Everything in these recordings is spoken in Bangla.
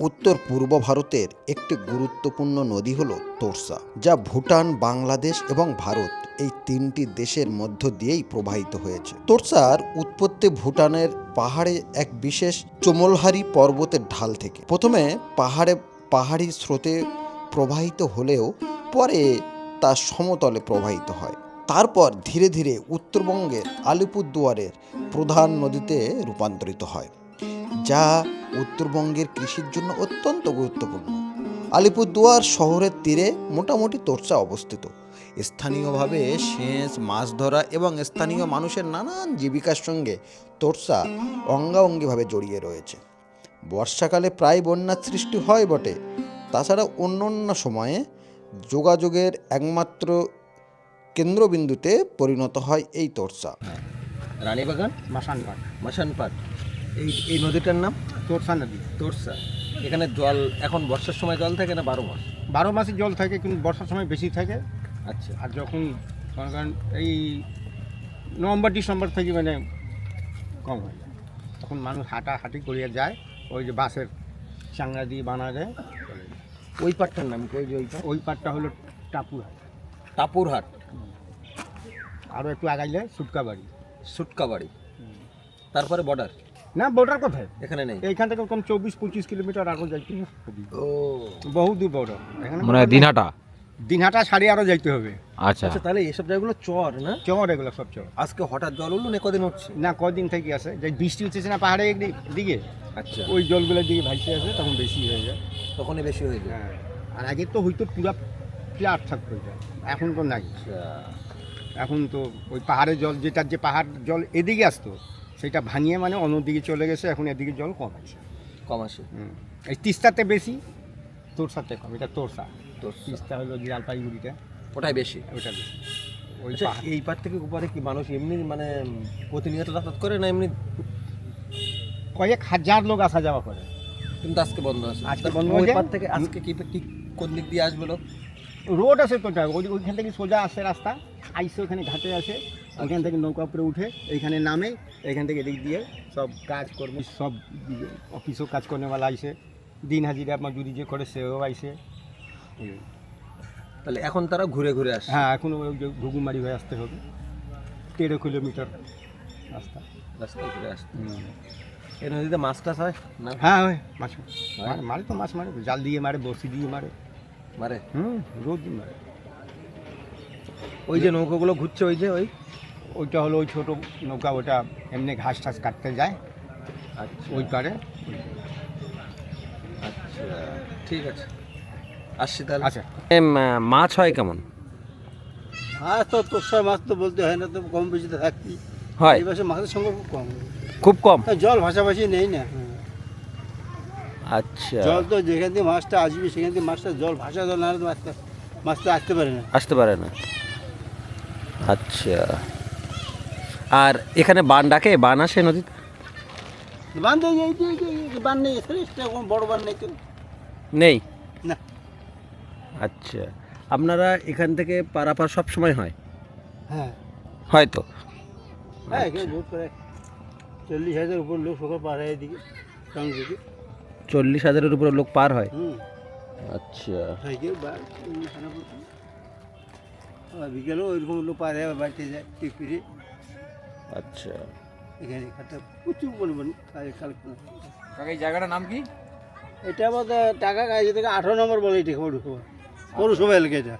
উত্তর পূর্ব ভারতের একটি গুরুত্বপূর্ণ নদী হল তোরসা, যা ভুটান, বাংলাদেশ এবং ভারত এই তিনটি দেশের মধ্য দিয়েই প্রবাহিত হয়েছে। তোরসার উৎপত্তি ভুটানের পাহাড়ে এক বিশেষ চমলহারি পর্বতের ঢাল থেকে। প্রথমে পাহাড়ে পাহাড়ি স্রোতে প্রবাহিত হলেও পরে তা সমতলে প্রবাহিত হয়। তারপর ধীরে ধীরে উত্তরবঙ্গের আলিপুরদুয়ারের প্রধান নদীতে রূপান্তরিত হয়, যা উত্তরবঙ্গের কৃষির জন্য অত্যন্ত গুরুত্বপূর্ণ। আলিপুরদুয়ার শহরের তীরে মোটামুটি তোরসা অবস্থিত। স্থানীয়ভাবে সেচ মাছ ধরা এবং স্থানীয় মানুষের নানান জীবিকার সঙ্গে তোরসা অঙ্গাঙ্গিভাবে জড়িয়ে রয়েছে। বর্ষাকালে প্রায় বন্যার সৃষ্টি হয় বটে। তাছাড়া অন্য অন্য সময়ে যোগাযোগের একমাত্র কেন্দ্রবিন্দুতে পরিণত হয় এই তোরসা রানীবাগান? মাসান পাট মাসানপাট। এই এই নদীটার নাম তোরসা নদী। তোরসা। এখানে জল এখন বর্ষার সময় জল থাকে না বারো মাস? বারো মাসে জল থাকে কিন্তু বর্ষার সময় বেশি থাকে। আচ্ছা। আর যখন মনে করেন এই নভেম্বর ডিসেম্বর থেকে মানে কম হয়ে যায়। তখন মানুষ হাঁটাহাঁটি করিয়া যায় ওই যে বাসের চাংড়া দিয়ে বানা যায়। ওই পাটটার নাম কি? ওই যে ওইটা ওই পাটটা হলো টাপুর টাপুরহাট। আরও একটু আগাইলে সুটকা বাড়ি সুটকা বাড়ি তারপরে বর্ডার? না বর্ডার কোথায়? এখানে নেই। এইখান থেকে কম চব্বিশ পঁচিশ কিলোমিটার আগে যাইতে হবে। ও। বহু দূর বর্ডার। এখানে মানে দিনহাটা? দিনহাটা ছাড়িয়ে আরও যাইতে হবে। আচ্ছা। আচ্ছা তাহলে এসব জায়গাগুলো চর না? চর এগুলো সব চর। আজকে হঠাৎ জল উঠল না কদিন হচ্ছে? না কদিন থেকে আসে যে বৃষ্টি হচ্ছে না পাহাড়ে দিকে? আচ্ছা। ওই জলগুলোর দিকে ভাইসে আসে তখন বেশি হয়ে যায়। তখনই বেশি হয়ে যায়। হ্যাঁ। আর আগে তো হয়তো পুরা ফ্ল্যাট থাকতো যায় এখন তো নাই। আচ্ছা। এখন তো ওই পাহাড়ের জল যেটার যে পাহাড় জল এদিকে আসতো সেটা ভাঙিয়ে মানে অন্যদিকে চলে গেছে এখন এদিকে জল কম আছে কম আছে হুম। এই তিস্তাতে বেশি তোরসাতে কম এটা তোরসা। তিস্তা হলো জলপাইগুড়িটা ওটাই বেশি। ওটা বেশি। ওই আচ্ছা এই পার থেকে উপরে কি মানুষ এমনি মানে প্রতিনিয়ত যাতায়াত করে না এমনি? কয়েক হাজার লোক আসা যাওয়া করে। কিন্তু আজকে বন্ধ আছে। আজকে বন্ধ ওই হয়েছে? পাট থেকে আজকে কি কি কোন দিক দিয়ে আসবে লোক? রোড আছে তো ওইখান থেকে সোজা আসে রাস্তা। আইসে ওখানে ঘাটে আসে ওইখান থেকে নৌকা উপরে উঠে এইখানে নামে এখান থেকে এদিক দিয়ে সব কাজ কর্ম সব অফিসও কাজ করেওয়ালা আইসে। দিন হাজিরা মজুরি যে করে সেও আইসে। তাহলে এখন তারা ঘুরে ঘুরে আসে হ্যাঁ এখন ওই যে ঘুঘুমারি হয়ে আসতে হবে। তেরো কিলোমিটার রাস্তা। রাস্তা ঘুরে আসতে এই নদীতে মাছ টাছ হয় না? হ্যাঁ ওই মাছ মারে। মারে তো মাছ মারে। জাল দিয়ে মারে বসি দিয়ে মারে। মারে? হুম রোদ দিয়ে মারে। ওই যে নৌকাগুলো ঘুরছে ওই যে ওই? ওইটা হলো ওই ছোটো নৌকা ওটা এমনি ঘাস টাস কাটতে যায়। আচ্ছা। ওই পারে। আচ্ছা ঠিক আছে। আসছি তাহলে। আচ্ছা। মাছ হয় কেমন? মাছ তো তোর মাছ তো বলতে হয় না তো কম বেশি তো থাকতি। হয়। এই বছর মাছের সংখ্যা খুব কম। খুব কম? জল ভাষাভাষি নেই না। আচ্ছা। জল তো যেখান থেকে মাছটা আসবে সেখান থেকে মাছটা জল ভাষা জল না হলে তো মাছটা মাছটা আসতে পারে না। আসতে পারে না। আচ্ছা। আর এখানে বান ডাকে বান আসে নদীতে? বান বান নেই বড় বান নেই তো। নেই? না। আচ্ছা আপনারা এখান থেকে পারাপার সব সময় হয়? হ্যাঁ। হয়তো? হ্যাঁ এখানে চল্লিশ হাজার উপর লোক সকাল পার হয় এদিকে দিকে চল্লিশ হাজারের উপরে লোক পার হয়? আচ্ছা। বিকেলেও ওইরকম লোক পার হয় বাড়িতে যায় ফিরে আচ্ছা। এখানে খাতা প্রচুর পরিমাণ কালেকশন কাকা এই জায়গাটার নাম কি? এটা আমাদের টাকা কাজে থেকে আঠারো নম্বর বলে এটা পৌরসভা পৌরসভা এলাকা এটা।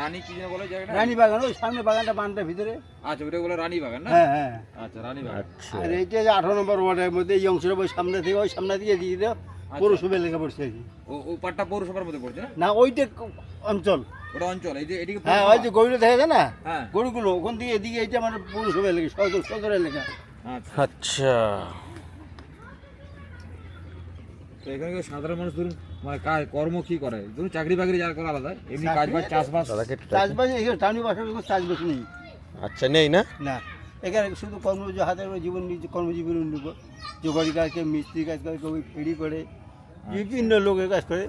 রানী কি বলে জায়গাটা? রানী বাগান ওই সামনে বাগানটা বানটার ভিতরে। আচ্ছা ওটা বলে রানী বাগান হ্যাঁ হ্যাঁ। আচ্ছা রানী আচ্ছা। আর এইটা যে আঠারো নম্বর ওয়ার্ডের মধ্যে এই অংশটা ওই সামনে থেকে ওই সামনে দিয়ে দিয়ে দাও পৌরসভা এলাকা পড়ছে আর কি। ও ও পাটটা পৌরসভার মধ্যে পড়ছে না? না ওইটা অঞ্চল। ওটা অঞ্চল এই যে এদিকে হ্যাঁ ওই যে দেখা যায় না? হ্যাঁ। গরুগুলো ওখান থেকে এদিকে এইটা মানে পৌরসভা এলাকা সদর সদর এলাকা আচ্ছা। তো এখানে সাধারণ মানুষ ধরুন মানে কাজ কর্ম কি করে? ধরুন চাকরি বাকরি যারা করে আলাদা এমনি কাজ বাজ চাষবাস। চাষবাস এখানে টাউনি বাসার কোনো চাষবাস নেই। আচ্ছা নেই না? না। এখানে শুধু কর্মজ হাতের জীবন কর্মজীবন উন্নত জোগাড়ি কাজ করে মিস্ত্রি কাজ করে কেউ ফেরি করে বিভিন্ন লোকের কাজ করে।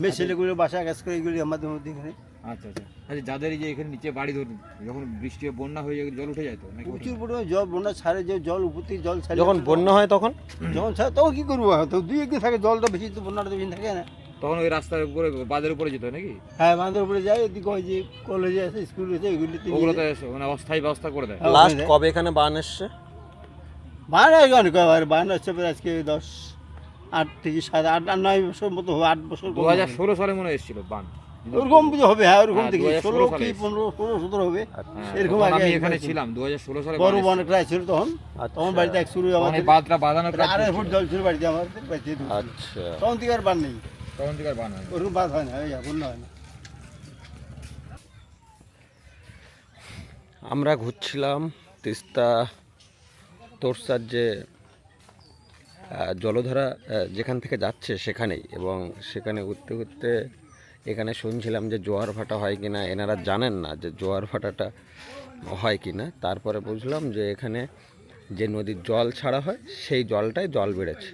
মেয়ে ছেলেগুলো বাসা কাজ করে এগুলি আমাদের মধ্যে এখানে। আচ্ছা আচ্ছা। আচ্ছা যাদের এই যে এখানে নিচে বাড়ি ধরুন যখন বৃষ্টি বন্যা হয়ে যায় জল উঠে যায় তো প্রচুর পরিমাণে জল বন্যা ছাড়ে যে জল উপর থেকে জল ছাড়ে। যখন বন্যা হয় তখন? যখন ছাড়ে তখন কি করব? তো দুই একদিন থাকে জলটা বেশি তো বন্যাটা বেশি থাকে না। তখন ওই রাস্তার উপরে বাদের উপরে যেত নাকি? হ্যাঁ বাঁধের উপরে যায় এদিকে ওই যে কলেজে আছে স্কুল আছে এগুলিতে ওগুলোতে। মানে অস্থায়ী ব্যবস্থা করে দেয়। হ্যাঁ, লাস্ট কবে এখানে বান এসছে? বান আর বান আসছে আজকে দশ আট থেকে সাত আট আর নয় বছর মতো হবে আট বছর দু হাজার ষোলো সালে মনে এসেছিল বান। ওরকম হবে হ্যাঁ ওরকম হ্যাঁ, দেখি। ষোলো কি পনেরো ষোলো সতেরো হবে হ্যাঁ, এরকম তখন আগে এখানে ছিলাম দু হাজার ষোলো সালে বড় বান একটা ছিল তখন। তখন বাড়িতে এক শুরু আমাদের বাঁধটা আড়াই ফুট জল ছিল। বাড়িতে ঢুকছিল। আচ্ছা। তখন থেকে আর বান নেই। তখন থেকে আর বান হয় ওরকম বাদ হয় না বন্যা হয় না। আমরা ঘুরছিলাম তিস্তা তোরসার যে জলধারা যেখান থেকে যাচ্ছে সেখানেই এবং সেখানে ঘুরতে ঘুরতে এখানে শুনছিলাম যে জোয়ার ভাটা হয় কি না এনারা জানেন না যে জোয়ার ভাটাটা হয় কি না তারপরে বুঝলাম যে এখানে যে নদীর জল ছাড়া হয়, সেই জলটাই জল বেড়েছে।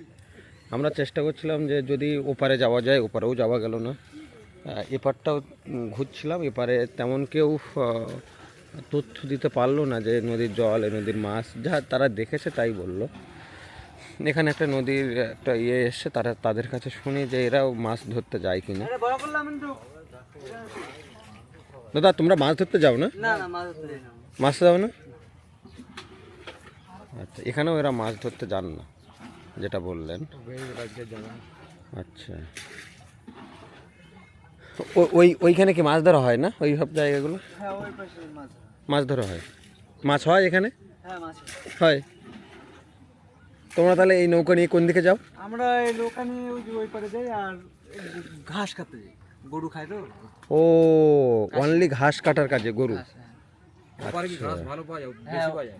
আমরা চেষ্টা করছিলাম যে যদি ওপারে যাওয়া যায়, ওপারেও যাওয়া গেল না। এপারটাও ঘুরছিলাম, এপারে তেমন কেউ তথ্য দিতে পারল না যে নদীর জল এই নদীর মাছ, যা তারা দেখেছে তাই বলল। এখানে একটা নদীর একটা ইয়ে এসছে তারা তাদের কাছে শুনি যে এরাও মাছ ধরতে যায় কিনা। দাদা তোমরা মাছ ধরতে যাও না? মাছ যাও না? আচ্ছা এখানেও এরা মাছ ধরতে যান না যেটা বললেন। আচ্ছা। ওই ওইখানে কি মাছ ধরা হয় না ওই সব জায়গাগুলো? মাছ ধরা হয়। মাছ হয়। এখানে? হয়? তোমরা তাহলে এই নৌকা নিয়ে কোন দিকে যাও? আমরা এই লোকানে ওই যে ওই পারে যাই আর ঘাস কাটতে যাই। গরু খায় তো? ও অনলি ঘাস কাটার কাজে গরু? ওপারে কি ঘাস ভালো পাওয়া যায় বেশি পাওয়া যায়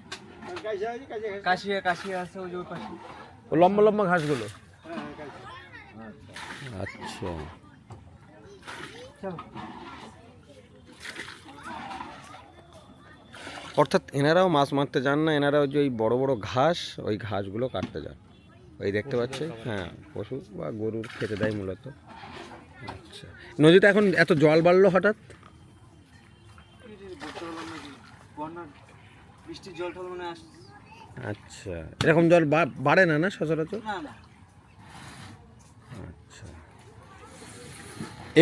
কাশিয়া কাশিয়া আছে ওই যে ওই পাশে ও লম্বা লম্বা ঘাসগুলো আচ্ছা অর্থাৎ এনারাও মাছ মারতে যান না এনারাও যে ওই বড় বড় ঘাস ওই ঘাসগুলো কাটতে যান। ওই দেখতে পাচ্ছি? হ্যাঁ পশু বা গরুর খেতে দেয় মূলত। আচ্ছা। নদীতে এখন এত জল বাড়লো হঠাৎ? আচ্ছা। এরকম জল বাড়ে না না সচরাচর? আচ্ছা।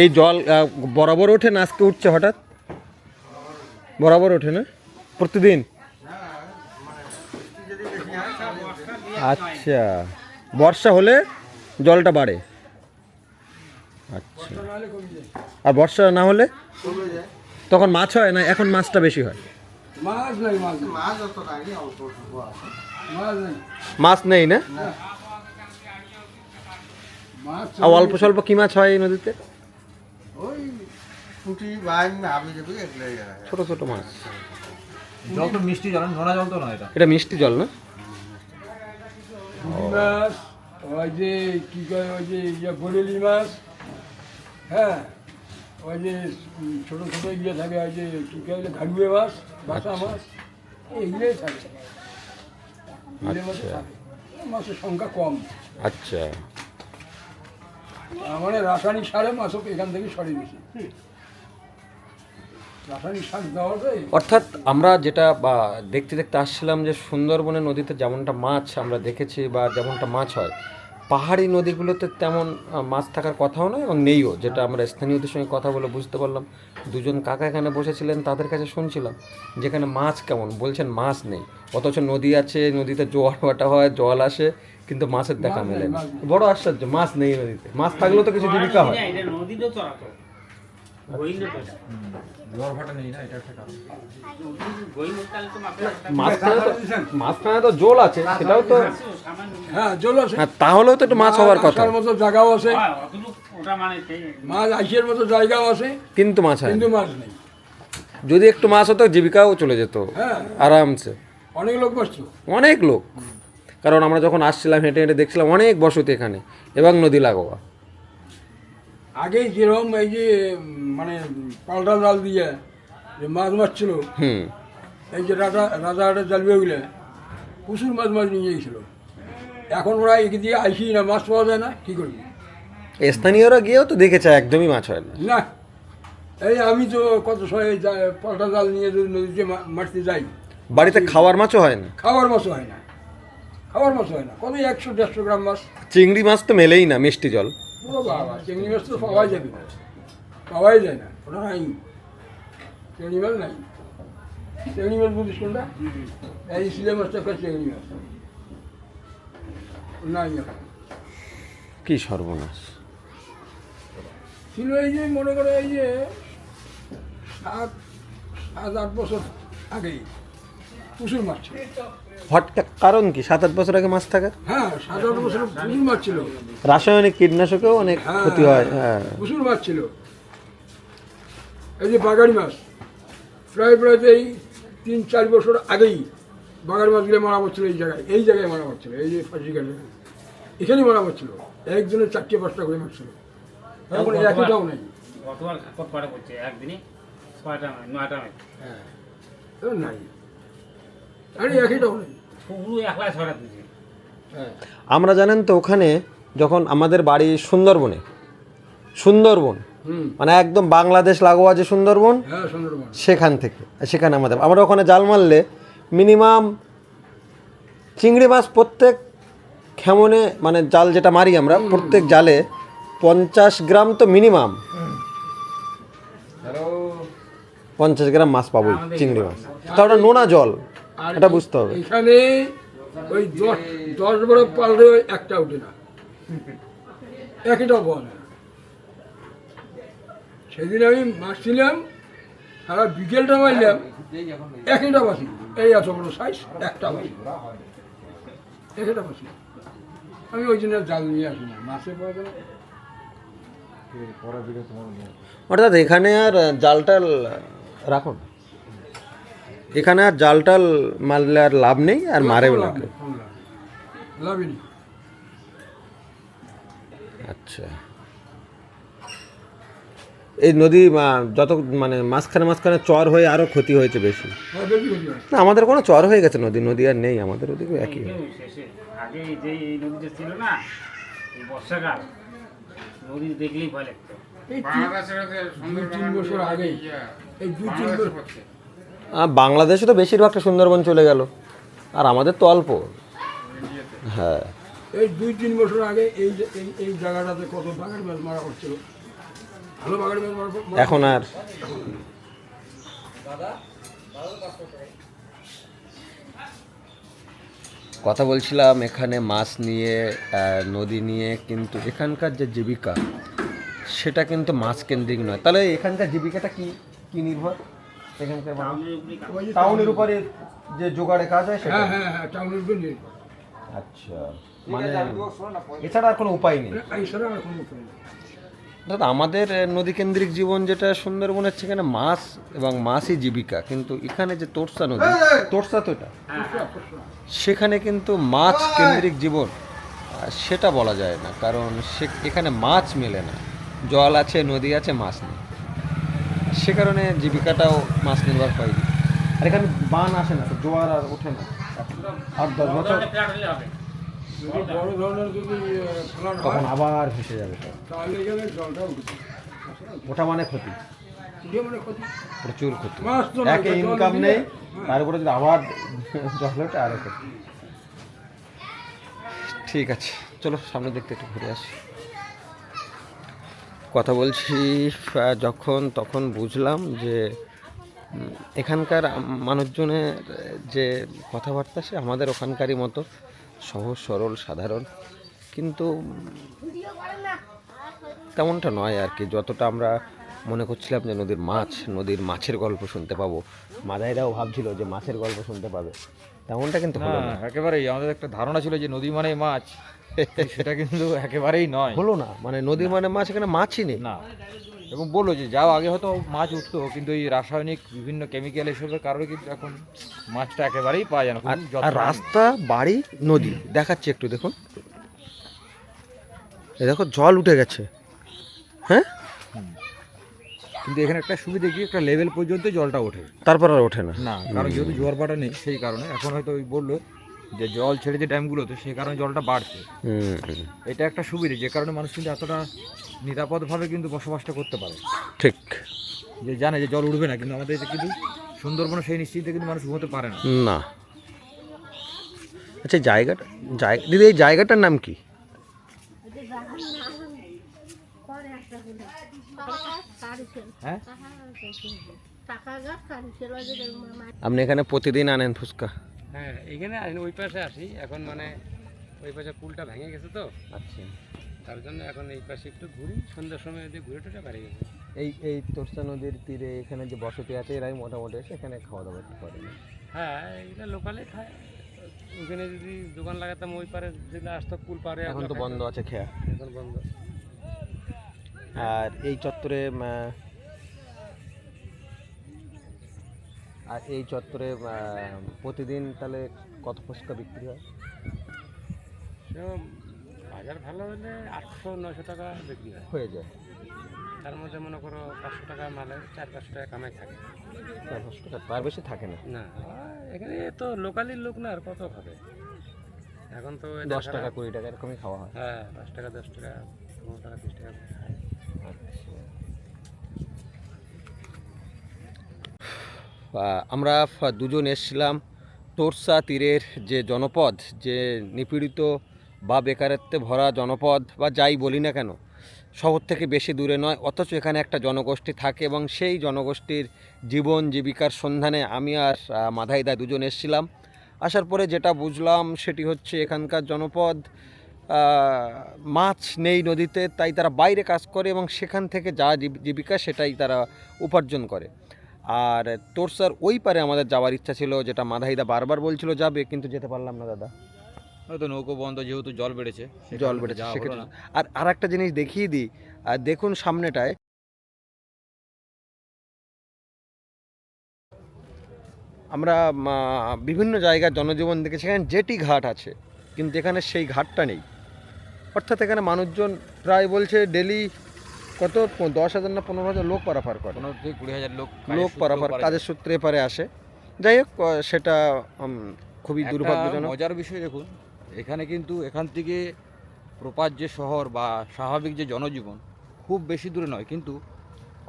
এই জল বরাবর ওঠে না আজকে উঠছে হঠাৎ? বরাবর ওঠে না? প্রতিদিন? আচ্ছা। বর্ষা হলে জলটা বাড়ে। আচ্ছা। আর বর্ষা না হলে? তখন মাছ হয় না? এখন মাছটা বেশি হয়? মাছ নেই না? আর অল্প স্বল্প কি মাছ হয় এই নদীতে? ছোট ছোট মাছ। জল তো মিষ্টি জল নোনা জল তো নয় এটা। এটা মিষ্টি জল না? মাছ ওই যে কি করে ওই যে ইয়ে বরেলি মাছ হ্যাঁ? ওই যে ছোট ছোট ইয়ে থাকে ওই যে কি করে ঘাড়ুয়ে মাছ বাসা মাছ এইগুলোই থাকে। আচ্ছা। থাকে। মাছের সংখ্যা কম। আচ্ছা। মানে রাসায়নিক সারে মাছও এখান থেকে সরে বেশি রাসায়নিক সার দেওয়াতে অর্থাৎ আমরা যেটা বা দেখতে দেখতে আসছিলাম যে সুন্দরবনে নদীতে যেমনটা মাছ আমরা দেখেছি বা যেমনটা মাছ হয়, পাহাড়ি নদীগুলোতে তেমন মাছ থাকার কথাও নয় এবং নেইও, যেটা আমরা স্থানীয়দের সঙ্গে কথা বলে বুঝতে পারলাম। দুজন কাকা এখানে বসেছিলেন, তাদের কাছে শুনছিলাম যেখানে মাছ কেমন, বলছেন মাছ নেই, অথচ নদী আছে, নদীতে জোয়ার ভাটা হয়, জল আসে, কিন্তু মাছের দেখা মেলে বড় আশ্চর্য, মাছ নেই নদীতে, মাছ থাকলেও তো কিছু জীবিকা হয়। মাঝখানে তো জল আছে সেটাও তো হ্যাঁ জল আছে। হ্যাঁ তাহলেও তো একটু মাছ হওয়ার কথা। মতো জায়গাও আছে। মাছ আইসের মতো জায়গাও আছে। কিন্তু মাছ হয় কিন্তু মাছ নেই। যদি একটু মাছ হতো জীবিকাও চলে যেত হ্যাঁ। আরামসে। অনেক লোক বসছো অনেক লোক। কারণ আমরা যখন আসছিলাম হেঁটে হেঁটে দেখছিলাম অনেক বসতি এখানে এবং নদী লাগোয়া। আগে যেরকম এই যে মানে পাল্টা জাল দিয়ে যে মাছ মারছিল হুম। এই যে রাজা রাজাহাটের জালবিগুলো প্রচুর মাছ মাছ নিয়ে গিয়েছিল। এখন ওরা একে দিয়ে আইসি না মাছ পাওয়া যায় না কী করবি? স্থানীয়রা গিয়েও তো দেখেছে একদমই মাছ হয় না। না এই আমি তো কত সময় পাল্টা জাল নিয়ে যদি নদীতে মারতে যাই। বাড়িতে খাওয়ার মাছও হয় না? খাওয়ার মাছও হয় না। খাওয়ার মাছ হয় না। কত একশো দেড়শো গ্রাম মাছ? চিংড়ি মাছ তো মেলেই না মিষ্টি জল। ও বাবা চিংড়ি মাছ তো পাওয়াই যাবে না। পাওয়াই যায় না ওটা নাই চিংড়ি মাছ নাই। চিংড়ি মাছ বুঝিস কোনটা? এই সিলে মাছটা একটা চিংড়ি মাছ। নাই কি সর্বনাশ? ছিল এই যে মনে করো এই যে সাত সাত আট বছর আগেই প্রচুর মাছ ছিল। হঠাৎ কারণ কি? সাত আট বছর আগে মাছ থাকার হ্যাঁ সাত আট বছর প্রচুর মাছ ছিল। রাসায়নিক কীটনাশকেও অনেক ক্ষতি হয় হ্যাঁ। প্রচুর মাছ ছিল। এই যে বাগাড়ি মাছ প্রায় প্রায় তো এই তিন চার বছর আগেই বাগাড়ি মাছগুলো মারা পড়ছিল এই জায়গায় এই জায়গায় মারা পড়ছিল এই যে ফাঁসি এখানেই মারা পড়ছিল। একজনের চারটে পাঁচটা করে মারছিল এখন একটাও নেই। গতবার কত একদিনই ছয়টা নয় নয়টা নয়। হ্যাঁ। নাই। আরে আমরা জানেন তো ওখানে যখন আমাদের বাড়ি সুন্দরবনে সুন্দরবন মানে একদম বাংলাদেশ লাগোয়া যে সুন্দরবন হ্যাঁ সেখান থেকে সেখানে আমাদের আমরা ওখানে জাল মারলে মিনিমাম চিংড়ি মাছ প্রত্যেক খেমনে মানে জাল যেটা মারি আমরা প্রত্যেক জালে পঞ্চাশ গ্রাম তো মিনিমাম পঞ্চাশ গ্রাম মাছ পাবো চিংড়ি মাছ। তা ওটা নোনা জল। এটা বুঝতে হবে। এখানে ওই দশ দশ বড় পাললে একটা উঠে না। যায় না সেদিন আমি মারছিলাম সারা বিকেলটা মারলাম একটা বাসি এই এত বড় সাইজ একটা বাসি একটা বাসি আমি ওই জন্য জাল নিয়ে আসি না। মাছে পাওয়া যায়। অর্থাৎ এখানে আর জাল টাল রাখুন এখানে আর জাল টাল মারলে আর লাভ নেই আর মারেও না কেউ। আচ্ছা। এই নদী যত মানে মাঝখানে মাঝখানে চর হয়ে আরও ক্ষতি হয়েছে বেশি। হ্যাঁ। না আমাদের কোনো চর হয়ে গেছে নদী নদী আর নেই আমাদের ওদিকে একই। আগে যে এই নদীটা ছিল না এই বর্ষাকাল নদী দেখলেই ভয় লাগতো। এই তিন- বছর আগেই এই দুই তিন বছর বাংলাদেশে তো বেশিরভাগটা সুন্দরবন চলে গেল। আর আমাদের তো অল্প। হ্যাঁ। এই দুই তিন বছর আগে এই এই জায়গাটাতে কত বাগান মাছ মারা হচ্ছিল? ভালো বাগান মাছ মারা মারা- এখন আর। কথা বলছিলাম এখানে মাছ নিয়ে নদী নিয়ে কিন্তু এখানকার যে জীবিকা সেটা কিন্তু মাছ কেন্দ্রিক নয়। তাহলে এখানকার জীবিকাটা কি কি নির্ভর? যে টাউনের উপরে যে জোগাড়ে কাজ হয় সেটা? হ্যাঁ হ্যাঁ হ্যাঁ টাউনের উপর নির্ভর। আচ্ছা। মানে এছাড়া আর কোনো উপায় নেই? এই ছাড়া আর কোনো উপায় নেই। দাদা আমাদের নদীকেন্দ্রিক জীবন যেটা সুন্দরবনের সেখানে মাছ এবং মাছই জীবিকা কিন্তু এখানে যে তোরসা নদী তোরসা তো এটা? সেখানে কিন্তু মাছ কেন্দ্রিক জীবন সেটা বলা যায় না কারণ সে এখানে মাছ মেলে না। জল আছে নদী আছে মাছ নেই। সে কারণে জীবিকাটাও মাছ নির্ভর হয়নি। আর এখানে বান আসে না তো জোয়ার আর ওঠে না। আট দশ বছর। তখন আবার ভেসে যাবে। উঠবে ওটা মানে ক্ষতি। মানে প্রচুর ক্ষতি। একে ইনকাম নেই তার উপরে যদি আবার জল ওঠে আরও ক্ষতি। ঠিক আছে চলো সামনে দেখতে একটু ঘুরে আসি। কথা বলছি যখন তখন বুঝলাম যে এখানকার মানুষজনের যে কথাবার্তা, সে আমাদের ওখানকারই মতো সহজ, সরল, সাধারণ। কিন্তু তেমনটা নয় আর কি। যতটা আমরা মনে করছিলাম যে নদীর মাছ, নদীর মাছের গল্প শুনতে পাবো। মাদাইরাও ভাবছিল যে মাছের গল্প শুনতে পাবে। তেমনটা কিন্তু একেবারেই। আমাদের একটা ধারণা ছিল যে নদী মানে মাছ। সেটা কিন্তু একেবারেই নয়। হলো না। মানে নদী মানে মাছ এখানে মাছই নেই। না। এবং বলল যে যাও আগে হয়তো মাছ উঠতো কিন্তু এই রাসায়নিক বিভিন্ন কেমিক্যাল এসবের কারণে কিন্তু এখন মাছটা একেবারেই পাওয়া যায় না। আর রাস্তা বাড়ি নদী দেখাচ্ছি একটু দেখুন। এই দেখো জল উঠে গেছে। হ্যাঁ? কিন্তু এখানে একটা সুবিধা কি? একটা লেভেল পর্যন্ত জলটা ওঠে। তারপর আর ওঠে না। না কারণ যেহেতু জোয়ার ভাটা নেই সেই কারণে। এখন হয়তো ওই বলল যে জল ছেড়ে ছেড়েছে ড্যামগুলোতে সেই কারণে জলটা বাড়ছে। এটা একটা সুবিধা যে কারণে মানুষ কিন্তু এতটা নিরাপদভাবে কিন্তু বসবাসটা করতে পারে। ঠিক। যে জানে যে জল উঠবে না কিন্তু আমাদের এতে কিন্তু সুন্দরবনে সেই নিশ্চিন্তে কিন্তু মানুষ ঘুমোতে পারে না। না। আচ্ছা জায়গাটা জায়গা দিদি এই জায়গাটার নাম কি? হ্যাঁ? টাকা গাছ কাটছিল আপনি এখানে প্রতিদিন আনেন ফুচকা। হ্যাঁ এখানে আসেন ওই পাশে আসি। এখন মানে ওই পাশে পুলটা ভেঙে গেছে তো। আচ্ছা। তার জন্য এখন এই পাশে একটু ঘুরি সন্ধ্যার সময় যদি ঘুরে টুরে বাড়ি গেছে এই এই তোরসা নদীর তীরে এখানে যে বসতি আছে এরাই মোটামুটি এসে এখানে খাওয়া দাওয়া করতে পারে। হ্যাঁ এটা লোকালে খায়। ওখানে যদি দোকান লাগাতাম ওই পারে যদি আসতো পুল পারে এখন তো বন্ধ আছে খেয়া। এখন বন্ধ। আর এই চত্বরে আর এই চত্বরে প্রতিদিন তাহলে কত ফুচকা বিক্রি হয়? বাজার ভালো হলে আটশো নয়শো টাকা বিক্রি হয়। হয়ে যায়। তার মধ্যে মনে করো পাঁচশো টাকা মালে চার পাঁচশো টাকা কামাই থাকে। চার পাঁচশো টাকা তার বেশি থাকে না? না এখানে তো লোকালি লোক না আর কত খাবে এখন তো দশ টাকা কুড়ি টাকা এরকমই খাওয়া হয়। হ্যাঁ পাঁচ টাকা দশ টাকা পনেরো টাকা বিশ টাকা করে খায়। আহ, আমরা দুজন এসেছিলাম তোরসা তীরের যে জনপদ, যে নিপীড়িত বা বেকারত্বে ভরা জনপদ বা যাই বলি না কেন, শহর থেকে বেশি দূরে নয়, অথচ এখানে একটা জনগোষ্ঠী থাকে এবং সেই জনগোষ্ঠীর জীবন জীবিকার সন্ধানে আমি আর মাধাইদা দুজন এসেছিলাম। আসার পরে যেটা বুঝলাম সেটি হচ্ছে এখানকার জনপদ মাছ নেই নদীতে, তাই তারা বাইরে কাজ করে এবং সেখান থেকে যা জীব- জীবিকা সেটাই তারা উপার্জন করে। আর তোর স্যার ওই পারে আমাদের যাওয়ার ইচ্ছা ছিল যেটা মাধাইদা বারবার বলছিল যাবে কিন্তু যেতে পারলাম না দাদা। হয়তো নৌকো বন্ধ যেহেতু জল বেড়েছে জল বেড়েছে সেক্ষেত্রে। আর আর একটা জিনিস দেখিয়ে দিই আর দেখুন সামনেটায়। আমরা বিভিন্ন জায়গার জনজীবন দেখে সেখানে জেটি ঘাট আছে কিন্তু এখানে সেই ঘাটটা নেই। অর্থাৎ এখানে মানুষজন প্রায় বলছে ডেলি কত? দশ হাজার না পনেরো হাজার লোক পারাপার করে। পনেরো থেকে কুড়ি হাজার লোক লোক পারাপার কাজের সূত্রে পারে আসে। যাই হোক সেটা খুবই দুর্ভাগ্যজনক। মজার বিষয় দেখুন এখানে কিন্তু এখান থেকে প্রপার যে শহর বা স্বাভাবিক যে জনজীবন খুব বেশি দূরে নয়। কিন্তু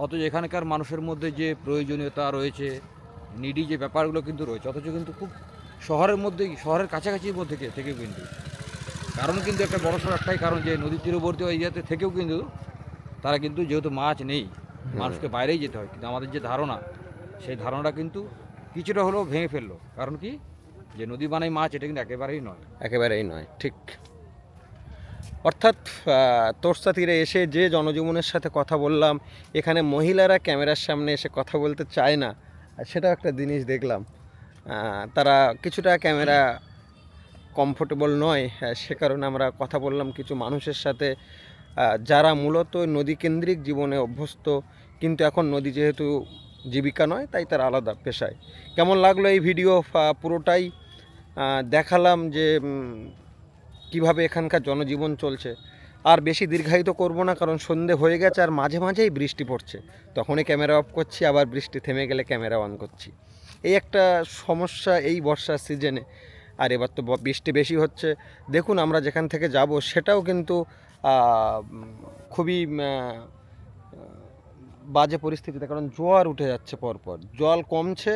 অথচ এখানকার মানুষের মধ্যে যে প্রয়োজনীয়তা রয়েছে নিডি যে ব্যাপারগুলো কিন্তু রয়েছে অথচ কিন্তু খুব শহরের মধ্যেই শহরের কাছাকাছির মধ্যে থেকে থেকেও কিন্তু। কারণ কিন্তু একটা বড় সড় একটাই কারণ যে নদীর তীরবর্তী এরিয়াতে থেকেও কিন্তু তারা কিন্তু যেহেতু মাছ নেই মানুষকে বাইরেই যেতে হয় কিন্তু আমাদের যে ধারণা সেই ধারণাটা কিন্তু কিছুটা হলেও ভেঙে ফেলল। কারণ কি? যে নদী বানাই মাছ এটা কিন্তু একেবারেই নয়। একেবারেই নয় ঠিক। অর্থাৎ তোরসা তীরে এসে যে জনজীবনের সাথে কথা বললাম এখানে মহিলারা ক্যামেরার সামনে এসে কথা বলতে চায় না সেটাও একটা জিনিস দেখলাম। তারা কিছুটা ক্যামেরা কমফোর্টেবল নয় সে কারণে আমরা কথা বললাম কিছু মানুষের সাথে। যারা মূলত নদীকেন্দ্রিক জীবনে অভ্যস্ত, কিন্তু এখন নদী যেহেতু জীবিকা নয়, তাই তার আলাদা পেশায়। কেমন লাগল এই ভিডিও? পুরোটাই দেখালাম যে কীভাবে এখানকার জনজীবন চলছে। আর বেশি দীর্ঘায়িত করব না, কারণ সন্ধে হয়ে গেছে আর মাঝে মাঝেই বৃষ্টি পড়ছে। তখনই ক্যামেরা অফ করছি, আবার বৃষ্টি থেমে গেলে ক্যামেরা অন করছি। এই একটা সমস্যা এই বর্ষার সিজনে। আর এবার তো বৃষ্টি বেশি হচ্ছে। দেখুন আমরা যেখান থেকে যাব, সেটাও কিন্তু খুবই বাজে পরিস্থিতিতে কারণ জোয়ার উঠে যাচ্ছে পরপর। জল কমছে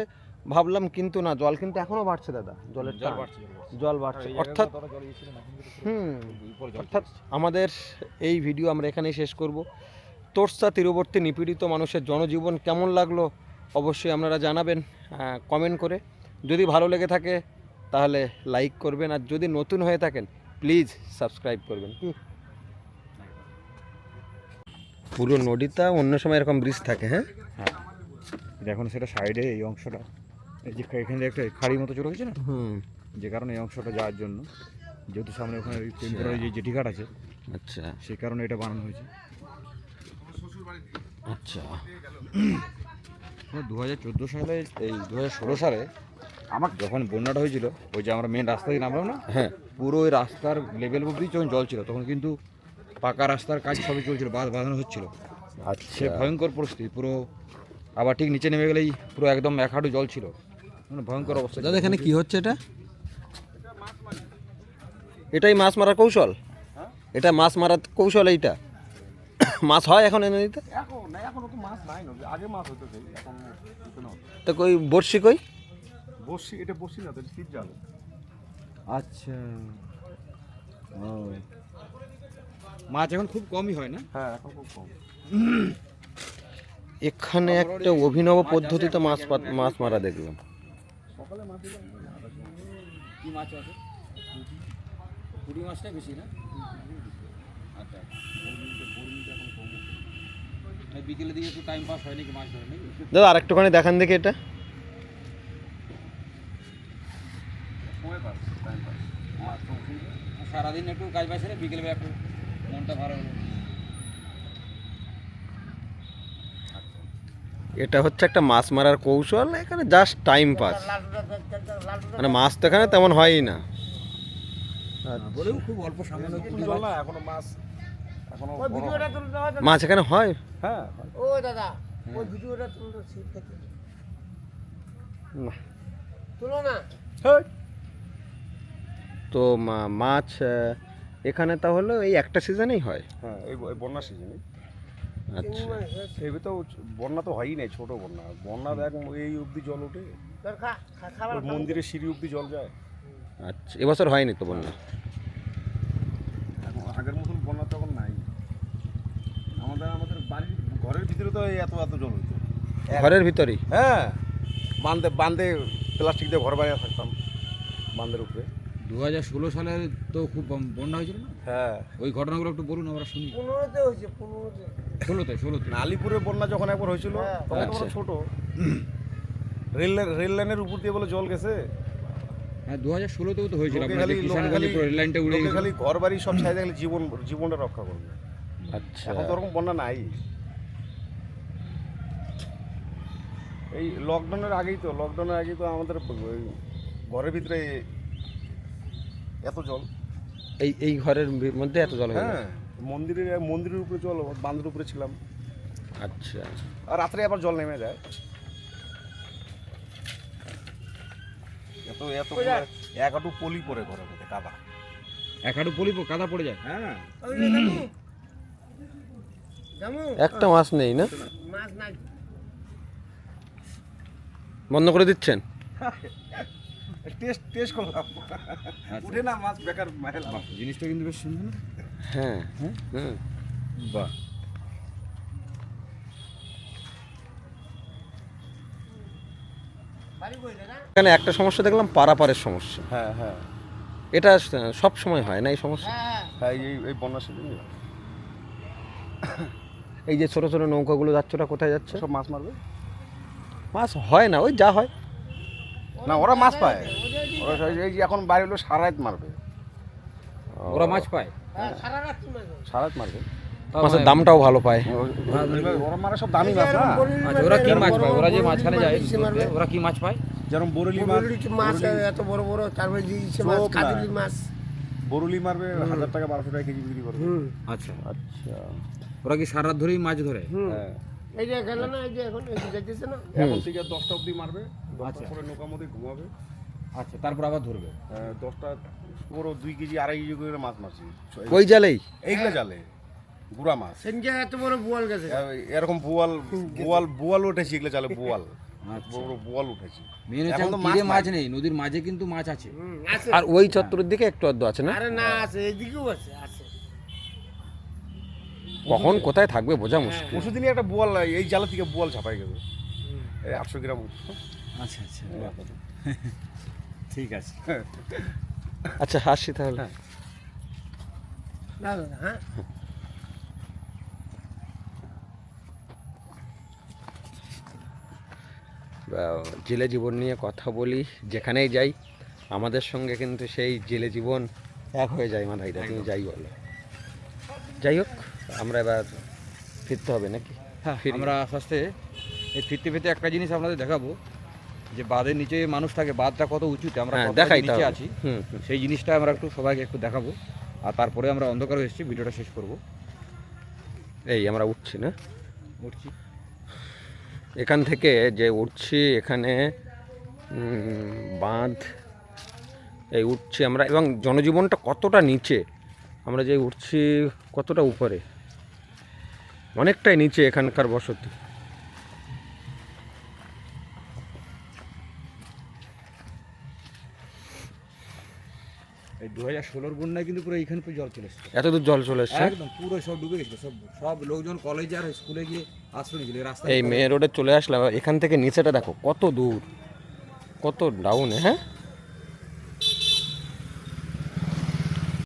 ভাবলাম কিন্তু না জল কিন্তু এখনও বাড়ছে দাদা জলের জল বাড়ছে জল বাড়ছে। অর্থাৎ হুম অর্থাৎ আমাদের এই ভিডিও আমরা এখানেই শেষ করব। তোরসা তীরবর্তী নিপীড়িত মানুষের জনজীবন কেমন লাগল অবশ্যই আপনারা জানাবেন কমেন্ট করে। যদি ভালো লেগে থাকে তাহলে লাইক করবেন। আর যদি নতুন হয়ে থাকেন প্লিজ সাবস্ক্রাইব করবেন। কি পুরো নদীটা অন্য সময় এরকম ব্রিজ থাকে হ্যাঁ? দেখুন সেটা সাইডে এই অংশটা এই যে এখানে একটা খাড়ির মতো চলে গেছে না? হুম। যে কারণে এই অংশটা যাওয়ার জন্য যেহেতু সামনে ওখানে টেম্পোরারি যে জেটিঘাট আছে আচ্ছা। সেই কারণে এটা বানানো হয়েছে। আচ্ছা। দু হাজার চোদ্দ সালে এই দু হাজার ষোলো সালে আমার যখন বন্যাটা হয়েছিল ওই যে আমরা মেন রাস্তা দিয়ে নামলাম না হ্যাঁ। পুরো ওই রাস্তার লেভেল অব্দি যখন জল ছিল তখন কিন্তু পাকা রাস্তার কাজ সবই চলছিল বাঁধ বাঁধানো হচ্ছিল। আচ্ছা। সে ভয়ঙ্কর পরিস্থিতি পুরো আবার ঠিক নিচে নেমে গেলেই পুরো একদম এক হাঁটু জল ছিল। মানে ভয়ঙ্কর অবস্থা। দাদা এখানে কি হচ্ছে এটা? এটাই মাছ মারার কৌশল? এটা মাছ মারার কৌশল এইটা? মাছ হয় এখন এনে নদীতে এখন না এখনও তো মাছ নাই নদী আগে মাছ হতো সেই এখন হতো না। তো কই বড়শি কই? বসি এটা বসি না তো জাল। আচ্ছা। ও। মাছ এখন খুব কমই হয় না? হ্যাঁ এখন খুব কম। এখানে একটা অভিনব পদ্ধতিতে মাছ মাছ মারা দেখলাম। কি মাছ আছে? পুঁটি মাছটাই বেশি না? আচ্ছা বিকেলের দিকে একটু টাইম পাস হয় নাকি মাছ ধরে নাকি? দাদা আরেকটুখানি দেখান দেখি এটা। সারাদিন একটু কাজ সেরে বিকেলবেলা একটু মনটা ভালো হলো। এটা হচ্ছে একটা মাছ মারার কৌশল এখানে জাস্ট টাইম পাস মানে মাছ তো এখানে তেমন হয়ই না। খুব অল্প মাছ। এখনও মাছ মাছ হয়? হ্যাঁ। ও দাদা ওই ভিডিওটা তুলতে ছিপ থেকে। না। তুলো না। তো মাছ এখানে তাহলে এই একটা সিজনেই হয়। হ্যাঁ এই বন্যা সিজনে আচ্ছা। এই তো বন্যা তো হয়ই নাই ছোট বন্যা। বন্যা দেখ এই অবধি জল ওঠে। মন্দিরের সিঁড়ি অবধি জল যায়। আচ্ছা এবছর হয়নি তো বন্যা? এখন আগের মতন বন্যা তখন নাই। আমাদের আমাদের বাড়ির ঘরের ভিতরে তো এত এত জল হতো ঘরের ভিতরেই? হ্যাঁ বান্ধে বান্ধে প্লাস্টিক দিয়ে ঘর বানিয়ে থাকতাম বান্ধের উপরে। দু হাজার ষোলো সালের তো খুব বন্যা হয়েছিল না? হ্যাঁ। ওই ঘটনাগুলো একটু বলুন আমরা শুনি। পনেরোতে হয়েছে পনেরোতে ষোলোতে ষোলোতে। আলিপুরের বন্যা যখন একবার হয়েছিল তখন তো আচ্ছা। আমরা ছোট। রেল রেল লাইনের উপর দিয়ে বলে জল গেছে। হ্যাঁ দু হাজার ষোলোতেও তো হয়েছিল রেল লাইনটা উড়ে খালি ঘর বাড়ি সব ছাই দেখলে জীবন জীবনটা রক্ষা করবে। আচ্ছা। এখন তো ওরকম বন্যা নাই। এই লকডাউনের আগেই তো লকডাউনের আগেই তো আমাদের ওই ঘরের ভিতরে এত জল এই এই ঘরের মধ্যে এত জল হ্যাঁ মন্দিরের মন্দিরের উপরে জল বাঁধের উপরে ছিলাম। আচ্ছা। আর রাত্রে আবার জল নেমে যায়। এত এত এক হাঁটু পলি পরে ঘরের মধ্যে কাদা। এক হাঁটু পলি কাদা পড়ে যায়? হ্যাঁ। একটা মাছ নেই না? মাছ নাই। বন্ধ করে দিচ্ছেন? টেস্ট টেস্ট করলাম। উঠে না মাছ বেকার জিনিসটা কিন্তু বেশ সুন্দর না? হ্যাঁ হ্যাঁ? বাহ। বাড়ি এখানে একটা সমস্যা দেখলাম পারাপারের সমস্যা। হ্যাঁ হ্যাঁ। এটা সব সময় হয় না এই সমস্যা? হ্যাঁ হ্যাঁ। এই এই সিজনে এই যে ছোট ছোট নৌকাগুলো যাচ্ছে ওটা কোথায় যাচ্ছে? সব মাছ মারবে? মাছ হয় না ওই যা হয়। না ওরা মাছ পায়। ওরা এই যে এখন বাইরে হলো সারা রাত মারবে। ওরা মাছ পায়? হ্যাঁ সারা রাত মাছ সারা মারবে। তার মাছের দামটাও ভালো পায়। ওরা মারে সব দামি মাছ না। আচ্ছা ওরা কি মাছ পায়? ওরা যে মাঝখানে যায় ওরা কি মাছ পায়? যেরকম বরুলি মাছ মাছ এত বড় বড় তারপরে দিয়েছে মাছ চোখ মাছ। বরুলি মারবে হাজার টাকা বারোশো টাকা কেজি বিক্রি করবে। আচ্ছা। আচ্ছা। ওরা কি সারা রাত ধরেই মাছ ধরে? হ্যাঁ। এই যে গেল না এই যে এখন যাইতেছে না? এখন থেকে দশটা অবধি মারবে দশটার পরে নৌকার মধ্যে ঘুমাবে। আচ্ছা তারপর আবার ধরবে? দশটা পুরো দুই কেজি আড়াই কেজি করে মাছ মারছি। ওই জালেই এইগুলো জালে গুড়া মাছ। সেনকে এত বড় বোয়াল গেছে। এরকম বোয়াল বোয়াল বোয়াল উঠেছি এগুলো জালে বোয়াল। আচ্ছা। মাছ নাই। নদীর মাঝে কিন্তু মাছ আছে। আর ওই চত্বরের দিকে একটু আধটু আছে না? আরে না আছে এদিকেও আছে আছে। কখন কোথায় থাকবে বোঝা মুশকিল। পরশু দিনই একটা বোয়াল এই জালে থেকে বোয়াল ছাপাই গেছে এই আটশো গ্রাম আচ্ছা আচ্ছা ঠিক আছে। আচ্ছা আসি তাহলে। না দাদা হ্যাঁ। জেলে জীবন নিয়ে কথা বলি যেখানেই যাই আমাদের সঙ্গে কিন্তু সেই জেলে জীবন এক হয়ে যায় মাথাইটা তুমি যাই বলো। যাই হোক। আমরা এবার ফিরতে হবে নাকি? হ্যাঁ। আমরা আস্তে আস্তে এই ফিরতে ফিরতে একটা জিনিস আপনাদের দেখাবো যে বাঁধের নিচে মানুষ থাকে বাঁধটা কত উঁচুতে আমরা হ্যাঁ দেখাই নিচে আছি। সেই জিনিসটা আমরা একটু সবাইকে একটু দেখাবো আর তারপরে আমরা অন্ধকার এসেছি ভিডিওটা শেষ করব। এই আমরা উঠছি না? উঠছি। এখান থেকে যে উঠছি এখানে বাঁধ এই উঠছি আমরা এবং জনজীবনটা কতটা নিচে? আমরা যে উঠছি কতটা উপরে? অনেকটাই নিচে এখানকার বসতি। এই দু হাজার ষোলোর বন্যায় কিন্তু পুরো এইখানে পুরো জল চলে এসেছে। এত দূর জল চলে এসছে? একদম পুরো সব ডুবে গেছিল সব সব লোকজন কলেজে আর স্কুলে গিয়ে আশ্রয় নিয়েছিল রাস্তা এই মেন রোডে চলে আসলাম এখান থেকে নিচেটা দেখো কত দূর কত ডাউনে হ্যাঁ?